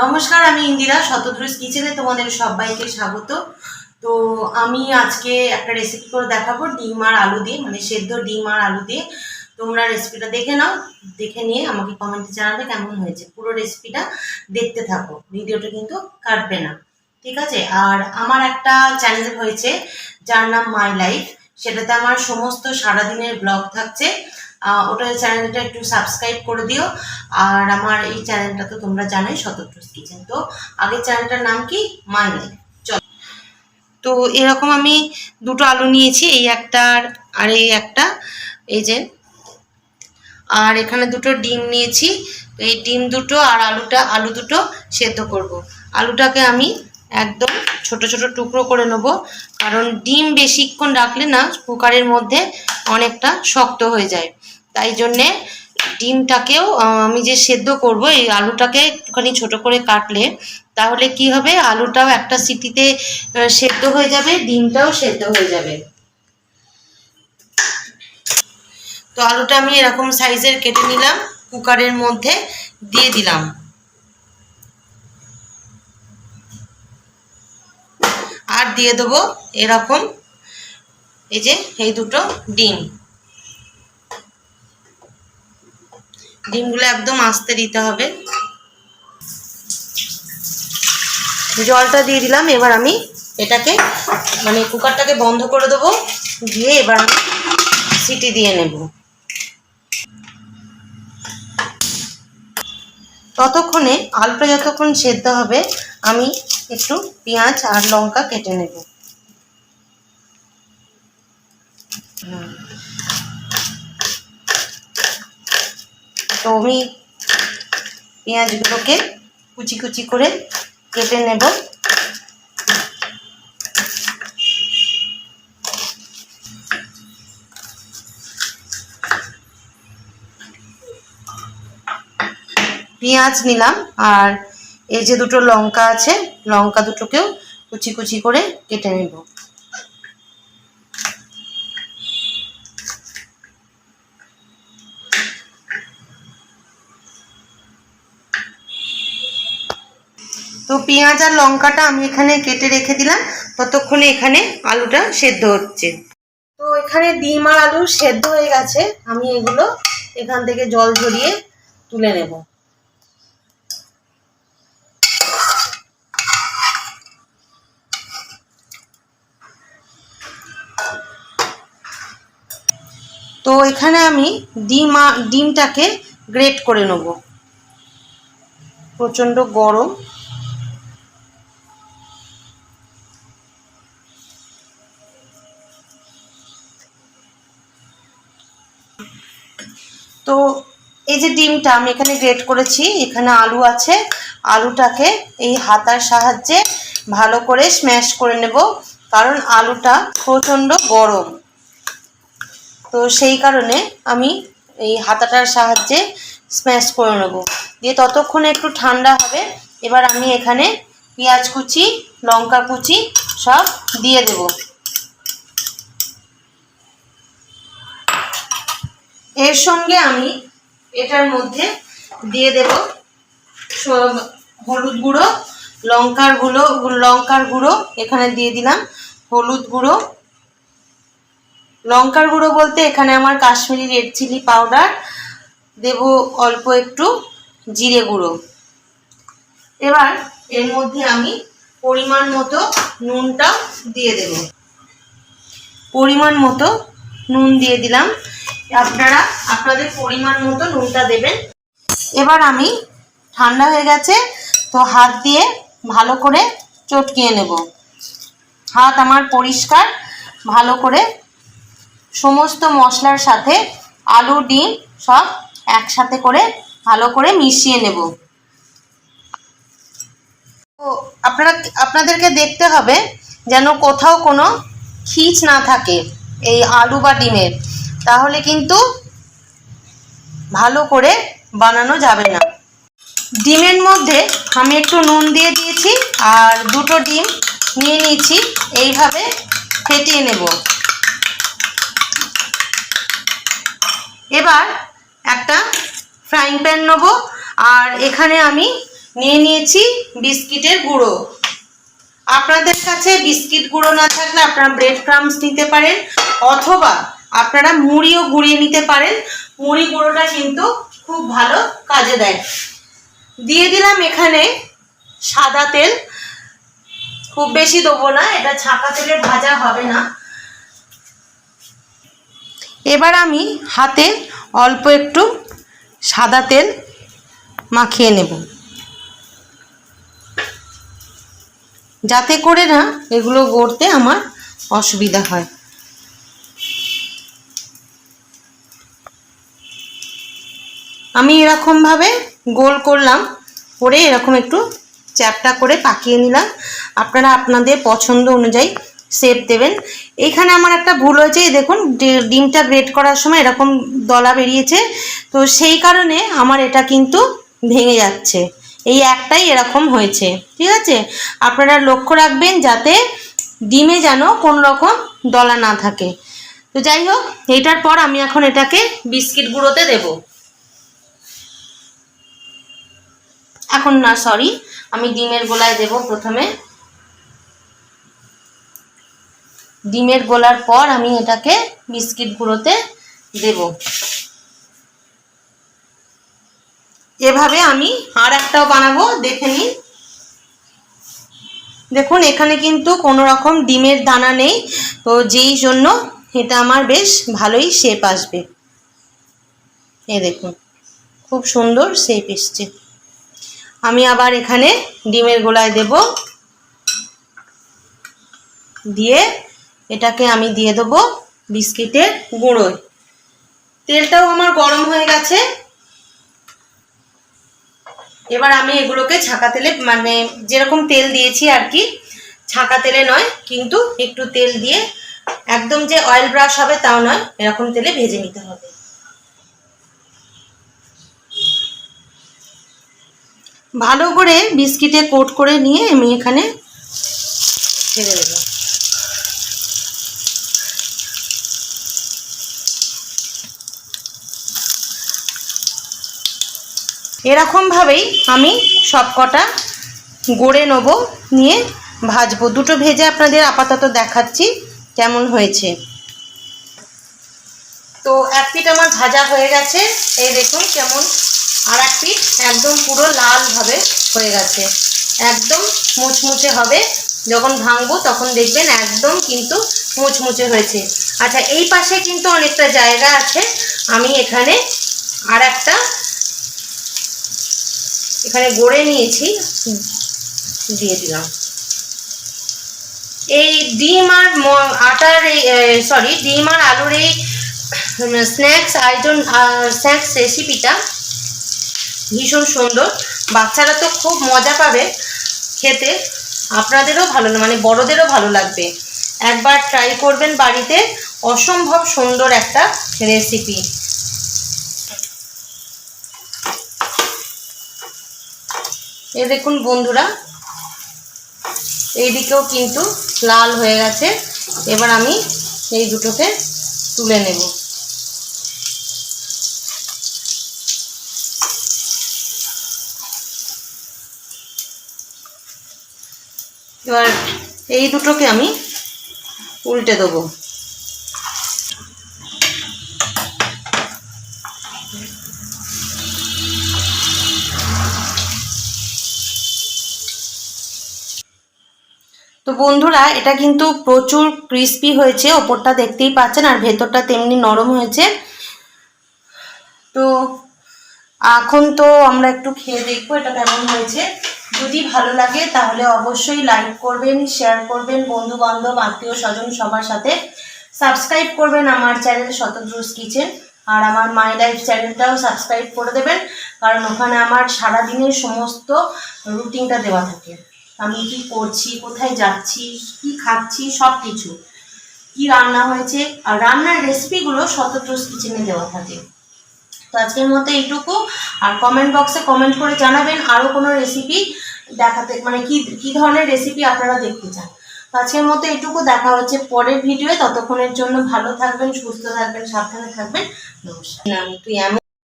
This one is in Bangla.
নমস্কার, আমি ইন্দিরা শতদ্রুজ কিচেনে তোমাদের সবাইকে স্বাগত। তো আমি আজকে একটা রেসিপি করে দেখাবো, ডিম আর আলু দিয়ে মানে সেদ্ধ ডিম আর আলু দিয়ে। তোমরা রেসিপিটা দেখে নাও, দেখে নিয়ে আমাকে কমেন্টে জানাবে কেমন হয়েছে। পুরো রেসিপিটা দেখতে থাকো ভিডিওটা কিন্তু কাটবে না। ঠিক আছে? আর আমার একটা চ্যানেল হয়েছে, যার নাম মাই লাইফ সেটাতে আমার সমস্ত সারাদিনের ব্লগ থাকছে। ওটা চ্যানেলটা একটু সাবস্ক্রাইব করে দিও। আর আমার এই চ্যানেলটা তো তোমরা জানোই শতদ্রুজ কিচেন। তো আগের চ্যানেলটার নাম কি? My life. চল। তো এরকম আমি দুটো আলু নিয়েছি, এই একটা আর- এই একটা, এই যে। আর এখানে দুটো ডিম নিয়েছি এই ডিম দুটো আর আলুটা, আলু দুটো সেদ্ধ করব। আলুটাকে আমি একদম ছোট ছোট টুকরো করে নেব, কারণ ডিম বেশিক্ষণ রাখলে না, কুকারের মধ্যে অনেকটা শক্ত হয়ে যায়। তাই জন্যে ডিমটাকেও আমি যে সেদ্ধ করব, এই আলুটাকে একটুখানি ছোট করে কাটলে তাহলে কি হবে? আলুটাও একটা সিটিতে সেদ্ধ হয়ে যাবে, ডিমটাও সেদ্ধ হয়ে যাবে। তো আলুটা আমি এরকম সাইজের কেটে নিলাম, কুকারের মধ্যে দিয়ে দিলাম। আর দিয়ে দেবো এরকম, এই যে, এই দুটো ডিম। ডিমগুলো একদম আস্তে দিতে হবে। জলটা দিয়ে দিলাম, এবার আমি এটাকে মানে কুকারটাকে বন্ধ করে দেবো, দিয়ে এবার আমি সিটি দিয়ে নেব। ততক্ষণে আলুটা যতক্ষণ সেদ্ধ হবে, আমি একটু পেঁয়াজ আর লঙ্কা কেটে নেব। তো আমি পেঁয়াজগুলোকে কুচি কুচি করে কেটে নেব। পেঁয়াজ নিলাম, আর এই যে দুটো লঙ্কা আছে, লঙ্কা দুটোকেও কুচি কুচি করে কেটে নেব। তো পেঁয়াজ আর লঙ্কাটা আমি এখানে কেটে রেখে দিলাম। ততক্ষণে এখানে আলুটা সেদ্ধ হচ্ছে। তো এখানে ডিম আর আলু সেদ্ধ হয়ে গেছে। আমি এগুলো এখান থেকে জল ঝরিয়ে তুলে নেব। তো এখানে আমি ডিম ডিমটাকে গ্রেট করে নেব। প্রচণ্ড গরম। তো এই যে ডিমটা আমি এখানে গ্রেট করেছি, এখানে আলু আছে। আলুটাকে এই হাতার সাহায্যে ভালো করে স্ম্যাশ করে নেব, কারণ আলুটা প্রচণ্ড গরম। তো সেই কারণে আমি এই হাতাটার সাহায্যে স্ম্যাশ করে নেব। দিয়ে ততক্ষণে একটু ঠান্ডা হবে, এবার আমি এখানে পেঁয়াজ কুচি, লঙ্কা কুচি সব দিয়ে দেব। এর সঙ্গে আমি এটার মধ্যে দিয়ে দেব হলুদ গুঁড়ো, লঙ্কার গুঁড়ো লঙ্কার গুঁড়ো, এখানে দিয়ে দিলাম হলুদ গুঁড়ো। লঙ্কার গুঁড়ো বলতে এখানে আমার কাশ্মীরি রেড চিলি পাউডার, দেব অল্প একটু জিরে গুঁড়ো। এবার এর মধ্যে আমি পরিমাণ মতো নুনটা দিয়ে দেব। পরিমাণ মতো নুন দিয়ে দিলাম। আপনারা আপনাদের পরিমাণ মতো নুনটা দেবেন। এবার আমি ঠান্ডা হয়ে গেছে, তো হাত দিয়ে ভালো করে চটকিয়ে নেব। হাত আমার পরিষ্কার, ভালো করে সমস্ত মশলার সাথে আলু, ডিম সব একসাথে করে ভালো করে মিশিয়ে নেব। তো আপনারা, আপনাদেরকে দেখতে হবে যেন কোথাও কোনো খিচ না থাকে এই আলু বা ডিমের। তাহলে কিন্তু ভালো করে বানানো যাবে না। ডিমের মধ্যে আমি একটু নুন দিয়ে দিয়েছি আর দুটো ডিম নিয়ে নিয়েছি, এইভাবে ফেটিয়ে নেব। এবার একটা ফ্রাইং প্যান নেব আর এখানে আমি নিয়ে নিয়েছি বিস্কিটের গুঁড়ো। আপনাদের কাছে বিস্কিট গুঁড়ো না থাকলে আপনারা ব্রেড ক্রামস নিতে পারেন অথবা আপনারা মুড়িও গুঁড়িয়ে নিতে পারেন। মুড়ি গুঁড়োটা কিন্তু খুব ভালো কাজে দেয়। দিয়ে দিলাম এখানে সাদা তেল। খুব বেশি দেবো না, এটা ছাকা তেলে ভাজা হবে না। এবার আমি হাতে অল্প একটু সাদা তেল মাখিয়ে নেব। যাতে করে না এগুলো গড়তে আমার অসুবিধা হয়। আমি এরকমভাবে গোল করলাম, করে এরকম একটু চ্যাপটা করে পাকিয়ে নিলাম। আপনারা আপনাদের পছন্দ অনুযায়ী শেপ দেবেন। এখানে আমার একটা ভুল হয়েছে দেখুন ডিমটা গ্রেট করার সময় এরকম দলা বেরিয়েছে। তো সেই কারণে আমার এটা কিন্তু ভেঙে যাচ্ছে। এই একটাই এরকম হয়েছে, ঠিক আছে? আপনারা লক্ষ্য রাখবেন যাতে ডিমে যেন কোনো রকম দলা না থাকে। তো যাই হোক, এটার পর আমি এখন এটাকে বিস্কিট গুঁড়োতে দেবো। এখন না সরি আমি ডিমের গোলায় দেব প্রথমে। ডিমের গোলার পর আমি এটাকে বিস্কিট গুঁড়োতে দেব। এভাবে আমি আর একটাও বানাবো, দেখে নিন। দেখুন, এখানে কিন্তু কোনো রকম ডিমের দানা নেই, তো যেই জন্য এটা আমার বেশ ভালোই শেপ আসবে। এ দেখুন, খুব সুন্দর শেপ এসছে। আমি আবার এখানে ডিমের গোলায় দেব। দিয়ে এটাকে আমি দিয়ে দেবো বিস্কিটের গুঁড়োয়। তেলটাও আমার গরম হয়ে গেছে। এবার আমি এগুলোকে ছাকা তেলে মানে যেরকম তেল দিয়েছি আর কি, ছাকা তেলে নয়, কিন্তু একটু তেল দিয়ে, একদম যে অয়েল ব্রাশ হবে তাও নয়, এরকম তেলে ভেজে নিতে হবে। ভালো করে বিস্কিটে কোট করে নিয়ে আমি এখানে ছেড়ে দেবো। এরকমভাবেই আমি সব কটা গড়ে নেব, নিয়ে ভাজবো। দুটো ভেজে আপনাদের আপাতত দেখাচ্ছি কেমন হয়েছে। তো এক পিঠ আমার ভাজা হয়ে গেছে। এই দেখুন কেমন আর এক একদম পুরো লালভাবে হয়ে গেছে। একদম মুচমুচে হবে। যখন ভাঙবো তখন দেখবেন একদম কিন্তু মুচমুচে হয়েছে। আচ্ছা এই পাশে কিন্তু অনেকটা জায়গা আছে। আমি এখানে আর একটা এখানে গড়ে নিয়েছি। দিয়ে দিলাম। এই ডিম আর আটার এই সরি ডিম আর আলুর এই স্ন্যাক্স আইটেম স্ন্যাক্স রেসিপিটা ভীষণ সুন্দর। বাচ্চারা তো খুব মজা পাবে খেতে। আপনাদেরও ভালো মানে বড়দেরও ভালো লাগবে। একবার ট্রাই করবেন বাড়িতে। অসম্ভব সুন্দর একটা রেসিপি এ দেখুন বন্ধুরা, এইদিকেও কিন্তু লাল হয়ে গেছে। এবার আমি এই দুটোকে তুলে নেব। এবার এই দুটোকে আমি উল্টে দেবো। তো বন্ধুরা, এটা কিন্তু প্রচুর ক্রিস্পি হয়েছে, ওপরটা দেখতেই পাচ্ছেন, আর ভেতরটা তেমনি নরম হয়েছে। তো এখন তো আমরা একটু খেয়ে দেখব এটা কেমন হয়েছে। যদি ভালো লাগে তাহলে অবশ্যই লাইক করবেন শেয়ার করবেন বন্ধু বান্ধব আত্মীয় স্বজন সবার সাথে। সাবস্ক্রাইব করবেন আমার চ্যানেল শতদ্রুস কিচেন আর আমার মাই লাইফ চ্যানেলটাও সাবস্ক্রাইব করে দেবেন, কারণ ওখানে আমার সারাদিনের সমস্ত রুটিনটা দেওয়া থাকে। আমি কি করছি, কোথায় যাচ্ছি, কি খাচ্ছি সব কিছু কি রান্না হয়েছে, আর রান্নার রেসিপিগুলো শতদ্রুস কিচেনে দেওয়া থাকে। তো আজকের মতো এইটুকু। আর কমেন্ট বক্সে কমেন্ট করে জানাবেন আরও কোনো রেসিপি দেখাতে মানে কি কি ধরনের রেসিপি আপনারা দেখতে চান। আজকের মতো এইটুকু, দেখা হচ্ছে পরের ভিডিওয়ে ততক্ষণের জন্য ভালো থাকবেন, সুস্থ থাকবেন, সাবধানে থাকবেন। নমস্কার। তুই এমন